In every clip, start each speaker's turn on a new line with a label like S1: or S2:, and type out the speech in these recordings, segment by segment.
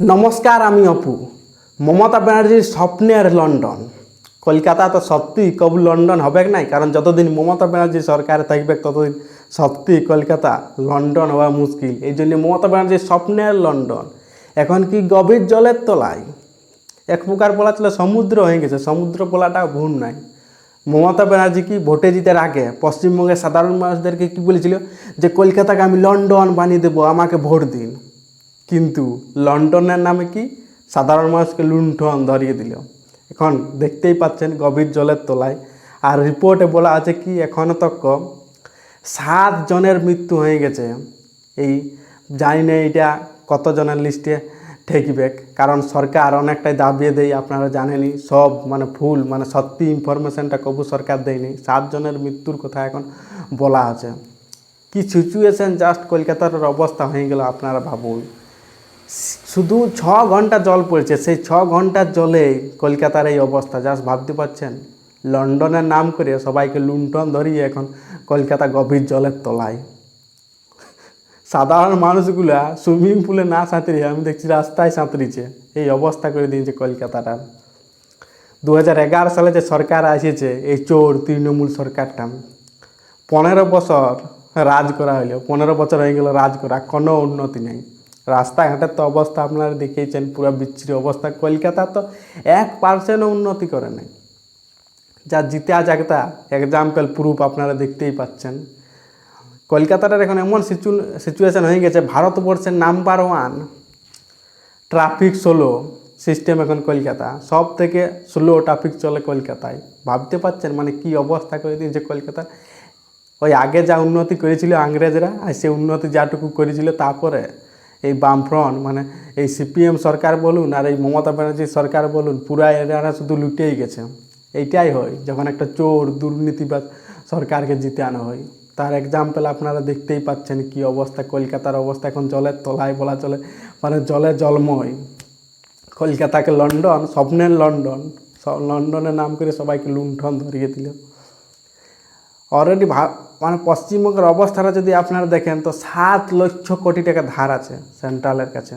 S1: নমস্কার, আমি অপু। মমতা ব্যানার্জির স্বপ্নের লন্ডন। কলকাতা তো সত্যি কবু লন্ডন হবে নাই? কারণ যতদিন মমতা ব্যানার্জি সরকার থাকবে, ততদিন সত্যি কলকাতা লন্ডন হওয়া মুশকিল। এই জন্য মমতা ব্যানার্জির স্বপ্নের লন্ডন। এখন কি গভীর জলের তলায়? এক প্রকার বলা ছিল সমুদ্র হয়ে গেছে। সমুদ্র বলাটা ভুল নাই। মমতা ব্যানার্জি কি ভোটে জিতের আগে পশ্চিমবঙ্গের সাধারণ মানুষদেরকে কি বলেছিল? যে কলকাতাকে আমি লন্ডন বানিয়ে দেবো, আমাকে ভোট দিন। কিন্তু লন্ডনের নামে কি? সাধারণ মানুষকে লুণ্ঠন ধরিয়ে দিল। এখন দেখতেই পাচ্ছেন গভীর জলের তলায়। আর রিপোর্টে বলা আছে কি? এখনও তক সাত জনের মৃত্যু হয়ে গেছে। এই জানি না এটা কতজনের লিস্টে ঠেকবে। কারণ সরকার অনেকটাই দাবিয়ে দেয়, আপনারা জানেনই। সব মানে ফুল মানে সত্যি ইনফরমেশনটা কবু সরকার দেয়নি। সাতজনের মৃত্যুর কথা এখন বলা আছে। কি সিচুয়েশন জাস্ট কলকাতার অবস্থা হয়ে গেল, আপনারা ভাবুন। শুধু ছ ঘণ্টা জল পড়েছে, সেই ছ ঘণ্টার জলে কলকাতার এই অবস্থা, জাস্ট ভাবতে পারছেন? লন্ডনের নাম করে সবাইকে লুণ্ঠন ধরিয়ে এখন কলকাতা গভীর জলের তলায়। সাধারণ মানুষগুলা সুইমিং পুলে না সাঁতরিয়ে, আমি দেখছি রাস্তায় সাঁতরিছে এই অবস্থা করে দিয়েছে কলকাতাটা। দু হাজার এগারো সালে যে সরকার এসেছে এই চোর তৃণমূল সরকারটা, পনেরো বছর রাজ করা হইল। পনেরো বছর হয়ে গেল রাজ করা কোনো উন্নতি নেই। রাস্তাঘাটের তো অবস্থা আপনারা দেখেইছেন পুরো বিচ্ছিরি অবস্থা। কলকাতা তো এক পার্সেন্টও উন্নতি করে নাই। যা জিতে জাগতা এক্সাম্পল প্রুফ আপনারা দেখতেই পাচ্ছেন। কলকাতাটার এখন এমন সিচু সিচুয়েশন হয়ে গেছে, ভারতবর্ষের number one traffic slow system এখন কলকাতা। সব থেকে স্লো ট্রাফিক চলে কলকাতায়। ভাবতে পাচ্ছেন মানে কি অবস্থা করে দিয়েছে কলকাতা? ওই আগে যা উন্নতি করেছিল ইংরেজরা আর সে উন্নতি যাটুকু করেছিল তারপরে এই বামফ্রন্ট মানে এই সিপিএম সরকার বলুন আর এই মমতা ব্যানার্জি সরকার বলুন, পুরা এরা শুধু লুটেই গেছে। এইটাই হয়, যখন একটা চোর দুর্নীতিবাদ সরকারকে জিতে আনা হয়। তার এক্সাম্পল আপনারা দেখতেই পাচ্ছেন কি অবস্থা, কলকাতার অবস্থা এখন জলের তলায় বলা চলে মানে জলে জলময়। কলকাতাকে লন্ডন, স্বপ্নের লন্ডন লন্ডনের নাম করে সবাইকে লুণ্ঠন ধরিয়ে দিল। অলরেডি মানে পশ্চিমবঙ্গের অবস্থাটা যদি আপনারা দেখেন, তো সাত লক্ষ কোটি টাকা ধার আছে সেন্ট্রালের কাছে।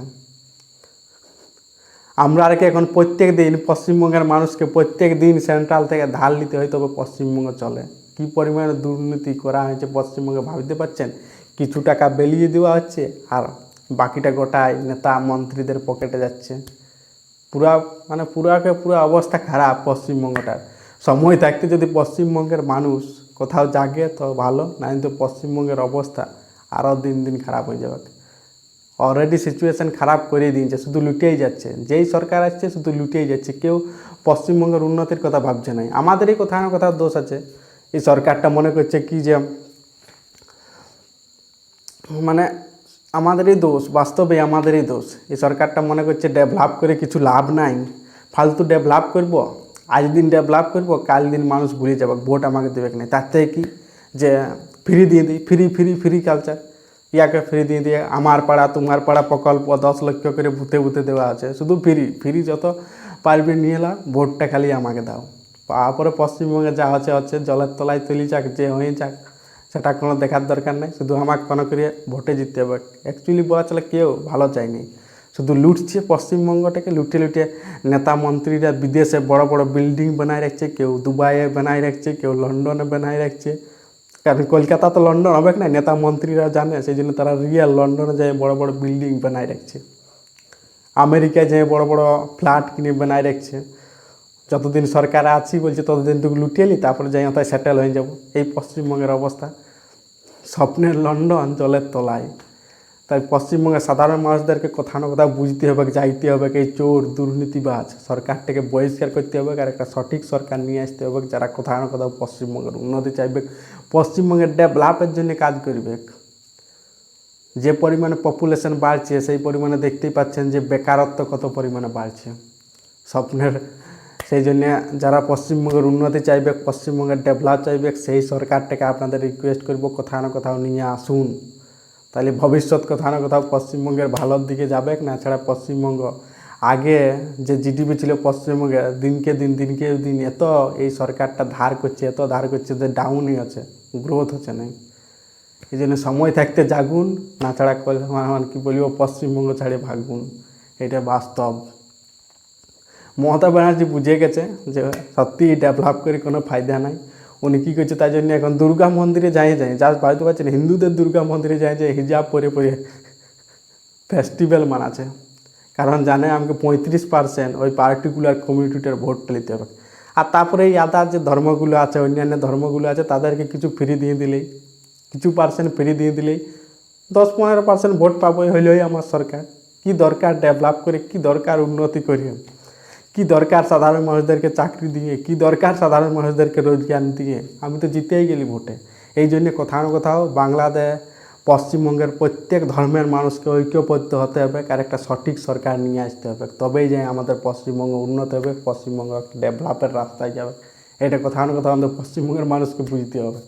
S1: আমরা আর কি এখন প্রত্যেক দিন পশ্চিমবঙ্গের মানুষকে প্রত্যেক দিন সেন্ট্রাল থেকে ধার নিতে হয়, তবে পশ্চিমবঙ্গ চলে। কী পরিমাণে দুর্নীতি করা হয়েছে পশ্চিমবঙ্গে ভাবতে পারছেন? কিছু টাকা বেলিয়ে দেওয়া হচ্ছে, আর বাকিটা গোটায় নেতা মন্ত্রীদের পকেটে যাচ্ছে। পুরা মানে পুরাকে পুরো অবস্থা খারাপ পশ্চিমবঙ্গটার। সময় থাকতে যদি পশ্চিমবঙ্গের মানুষ কোথাও জাগে তো ভালো না কিন্তু পশ্চিমবঙ্গের অবস্থা আরও দিন দিন খারাপ হয়ে যাবে। অলরেডি সিচুয়েশন খারাপ করে দিয়েছে, শুধু লুটেই যাচ্ছে। যেই সরকার আসছে, শুধু লুটেই যাচ্ছে। কেউ পশ্চিমবঙ্গের উন্নতির কথা ভাবছে না। আমাদেরই কোথাও না কোথাও দোষ আছে। এই সরকারটা মনে করছে কি যে মানে আমাদেরই দোষ, বাস্তবে আমাদেরই দোষ। এই সরকারটা মনে করছে ডেভেলপ করে কিছু লাভ নাই। ফালতু ডেভেলপ করব? আজ দিন ডেভেলপ করব, কাল দিন মানুষ ভুলে যাবে, ভোট আমাকে দেবে কি না তার থেকে কি? যে ফ্রি দিয়ে দিই, ফ্রি ফ্রি ফ্রি কালচার ইয়াকে ফ্রি দিয়ে দিয়ে আমার পাড়া, তোমার পাড়া প্রকল্প দশ লক্ষ করে ভূতে ভূতে দেওয়া আছে। শুধু ফ্রি ফ্রি যত পারবে নিয়ে এলাম ভোটটা খালি আমাকে দাও। তারপরে পশ্চিমবঙ্গে যা হচ্ছে হচ্ছে, জলের তলায় তুলি যাক, যে হয়ে যাক, সেটা কোনো দেখার দরকার নেই। শুধু আমাকে কোনো করে ভোটে জিততে হবে। অ্যাকচুয়ালি বলা চলে কেউ ভালো চায়নি শুধু লুটছে পশ্চিমবঙ্গটাকে, লুটে লুটে নেতা মন্ত্রীরা বিদেশে বড় বড় বিল্ডিং বানায় রাখছে, কেউ দুবাইয়ে বানায় রাখছে, কেউ লন্ডনে বানায় রাখছে। কারণ কলকাতা তো লন্ডন হবে না, নেতা মন্ত্রীরা জানে সেই জন্য তারা রিয়েল লন্ডনে যায় বড় বড় বিল্ডিং বানায় রাখছে। আমেরিকায় যে বড় বড় ফ্ল্যাট কিনে বানায় রাখছে। যতদিন সরকার আছি বলছে, ততদিন তুই লুটিয়ে নি, তারপরে যাই তাই সেটেল হয়ে যাব। এই পশ্চিমবঙ্গের অবস্থা। স্বপ্নের লন্ডন জলের তলায়। তাই পশ্চিমবঙ্গের সাধারণ মানুষদেরকে কোথাও না কোথাও বুঝতে হবে, যাইতে হবে এই চোর, দুর্নীতিবাজ। সরকারটাকে বহিষ্কার করতে হবে আর একটা সঠিক সরকার নিয়ে আসতে হবে যারা কোথাও না কোথাও পশ্চিমবঙ্গের উন্নতি চাইবে। পশ্চিমবঙ্গের ডেভেলপের জন্য কাজ করবে। যে পরিমাণে পপুলেশন বাড়ছে, সেই পরিমাণে দেখতেই পাচ্ছেন যে বেকারত্ব কত পরিমাণে বাড়ছে। স্বপ্নের সেই জন্য যারা পশ্চিমবঙ্গের উন্নতি চাইবে, পশ্চিমবঙ্গের ডেভেলপ চাইবে, সেই সরকারটাকে আপনাদের রিকোয়েস্ট করব কোথাও না কোথাও নিয়ে আসুন। তাহলে ভবিষ্যৎ কোথাও না কোথাও পশ্চিমবঙ্গের ভালোর দিকে যাবে না? ছাড়া পশ্চিমবঙ্গ আগে যে জিডিপি ছিল পশ্চিমবঙ্গে দিনকে দিন দিনকে দিন এত এই সরকারটা ধার করছে, এত ধার করছে যে ডাউনই আছে গ্রোথ হচ্ছে না। এই জন্য সময় থাকতে জাগুন, না ছাড়া কল- আমার কি বলব, পশ্চিমবঙ্গ ছাড়ে ভাগুন এটা বাস্তব। মমতা ব্যানার্জি বুঝে গেছে যে সত্যি ডেভেলপ করে কোনো ফায়দা নাই। উনি কী করছে তাই জন্য এখন দুর্গা মন্দিরে যাই যায়। যা বাড়িতে পারছেন, হিন্দুদের দুর্গা মন্দিরে যায় যে হিজাব পরে পরে ফেস্টিভ্যাল মানাছে কারণ জানে আমাকে পঁয়ত্রিশ পার্সেন্ট ওই পার্টিকুলার কমিউনিটিটার ভোটটা নিতে হবে। আর তারপরে এই আদার যে ধর্মগুলো আছে, অন্যান্য ধর্মগুলো আছে, তাদেরকে কিছু ফ্রি দিয়ে দিলেই, কিছু পার্সেন্ট ফ্রি দিয়ে দিলেই দশ পনেরো পার্সেন্ট ভোট পাবোই হইলেই আমার সরকার। কি দরকার ডেভেলপ করে, কি দরকার উন্নতি করি কি দরকার সাধারণ মানুষদেরকে চাকরি দিয়ে? কি দরকার সাধারণ মানুষদেরকে রোজগার দিয়ে? আমি তো জিতেই গেলি ভোটে। এই জন্য কোথাও না কোথাও বাংলাদেশ, পশ্চিমবঙ্গের প্রত্যেক ধর্মের মানুষকে ঐক্যবদ্ধ হতে হবে, আর একটা সঠিক সরকার নিয়ে আসতে হবে। তবেই যে আমাদের পশ্চিমবঙ্গ উন্নত হবে, পশ্চিমবঙ্গ ডেভেলপের রাস্তায় যাবে। এটা কোথাও না কোথাও আমাদের পশ্চিমবঙ্গের মানুষকে বুঝতে হবে।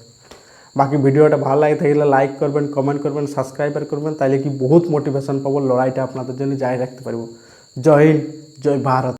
S1: বাকি ভিডিওটা ভালো লাগে থাকলে লাইক করবেন কমেন্ট করবেন সাবস্ক্রাইবার করবেন তাহলে কি বহুত মোটিভেশন পাবো লড়াইটা আপনাদের জন্য জারি রাখতে পারব। জয় হিন্দ, জয় ভারত।